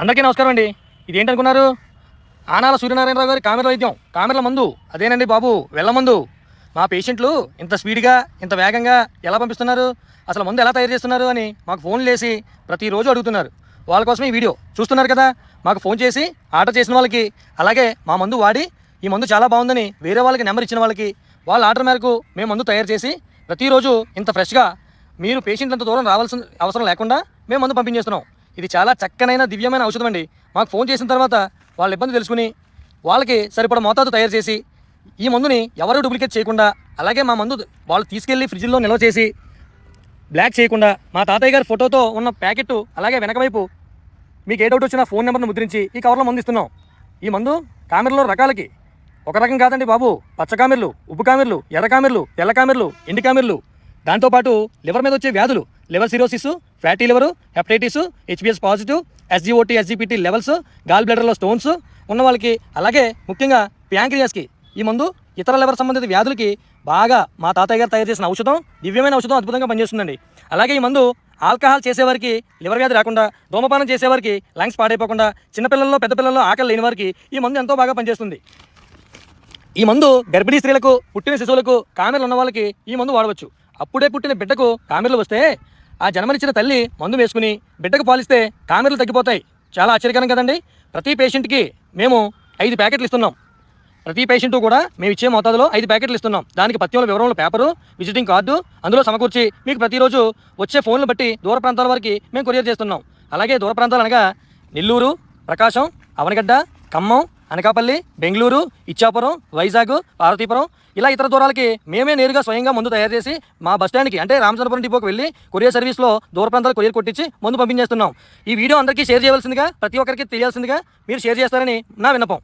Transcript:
అందరికీ నమస్కారం అండి. ఇదేంటనుకున్నారు? ఆనాల సూర్యనారాయణరావు గారి కామెర వైద్యం కామెర్ల మందు. అదేనండి బాబు వెళ్ళ మందు. మా పేషెంట్లు ఇంత స్పీడ్గా ఇంత వేగంగా ఎలా పంపిస్తున్నారు? అసలు మందు ఎలా తయారు చేస్తున్నారు అని మాకు ఫోన్లు వేసి ప్రతిరోజు అడుగుతున్నారు. వాళ్ళ కోసం ఈ వీడియో చూస్తున్నారు కదా? మాకు ఫోన్ చేసి ఆర్డర్ చేసిన వాళ్ళకి అలాగే మా మందు వాడి ఈ మందు చాలా బాగుందని వేరే వాళ్ళకి నెంబర్ ఇచ్చిన వాళ్ళకి వాళ్ళ ఆర్డర్ మేరకు మేము మందు తయారు చేసి ప్రతిరోజు ఇంత ఫ్రెష్గా మీరు పేషెంట్ అంత దూరం రావాల్సిన అవసరం లేకుండా మేము మందు పంపించేస్తున్నాం. ఇది చాలా చక్కనైన దివ్యమైన ఔషధం అండి. మాకు ఫోన్ చేసిన తర్వాత వాళ్ళ ఇబ్బంది తెలుసుకుని వాళ్ళకి సరిపడ మోతాదు తయారు చేసి ఈ మందుని ఎవరు డూప్లికేట్ చేయకుండా అలాగే మా మందు వాళ్ళు తీసుకెళ్ళి ఫ్రిడ్జ్లో నిల్వ చేసి బ్లాక్ చేయకుండా మా తాతయ్య గారి ఫోటోతో ఉన్న ప్యాకెట్ అలాగే వెనకవైపు మీకు ఏ డౌట్ వచ్చినా ఫోన్ నెంబర్ను ముద్రించి ఈ కవర్లో మందు ఇస్తున్నాం. ఈ మందు కామెర్లో రకాలకి ఒక రకం కాదండి బాబు. పచ్చ కామెర్లు ఉప్పు కామెర్లు ఎర్ర కామెర్లు తెల్ల కామెర్లు ఎండి కామెర్లు. దాంతోపాటు లివర్ మీద వచ్చే వ్యాధులు liver cirrhosis fatty liver hepatitis HPS positive SGOT SGPT levels gall బ్లడర్లో stones ఉన్న వాళ్ళకి అలాగే ముఖ్యంగా ప్యాంక్రియాస్కి ఈ మందు ఇతర లివర్ సంబంధిత వ్యాధులకి బాగా మా తాతయ్య గారు తయారు చేసిన ఔషధం దివ్యమైన ఔషధం అద్భుతంగా పనిచేస్తుందండి. అలాగే ఈ మందు ఆల్కహాల్ చేసేవారికి లివర్ వ్యాధి రాకుండా ధూమపానం చేసేవారికి లంగ్స్ పాడైపోకుండా చిన్నపిల్లల్లో పెద్ద పిల్లల్లో ఆకలి లేని వారికి ఈ మందు ఎంతో బాగా పనిచేస్తుంది. ఈ మందు గర్భిణీ స్త్రీలకు పుట్టిన శిశువులకు కామెర్లు ఉన్న వాళ్ళకి ఈ మందు వాడవచ్చు. అప్పుడే పుట్టిన బిడ్డకు కామెర్లు వస్తే ఆ జన్మనిచ్చిన తల్లి మందు వేసుకుని బిడ్డకు పాలిస్తే కామెరలు తగ్గిపోతాయి. చాలా ఆశ్చర్యకరం కదండి? ప్రతి పేషెంట్కి మేము ఐదు ప్యాకెట్లు ఇస్తున్నాం. ప్రతి పేషెంట్ కూడా మేము ఇచ్చే మోతాదులో ఐదు ప్యాకెట్లు ఇస్తున్నాం. దానికి పత్యంలో వివరముల పేపరు విజిటింగ్ కార్డు అందులో సమకూర్చి మీకు ప్రతిరోజు వచ్చే ఫోన్లు బట్టి దూర ప్రాంతాల వరకు మేము కొరియర్ చేస్తున్నాం. అలాగే దూర ప్రాంతాలు అనగా నెల్లూరు ప్రకాశం అవనగడ్డ ఖమ్మం అనకాపల్లి బెంగళూరు ఇచ్చాపురం వైజాగ్ పార్వతీపురం ఇలా ఇతర దూరాలకి మేమే నేరుగా స్వయంగా మందు తయారు చేసి మా బస్ అంటే రామచంద్రపురం డిపోకి వెళ్ళి కొరియర్ సర్వీస్లో దూర ప్రాంతాలు కొరియర్ కొట్టించి మందు పంపించేస్తున్నాం. ఈ వీడియో అందరికీ షేర్ చేయవలసిందిగా ప్రతి ఒక్కరికి తెలియాల్సిందిగా మీరు షేర్ చేస్తారని నా విన్నపం.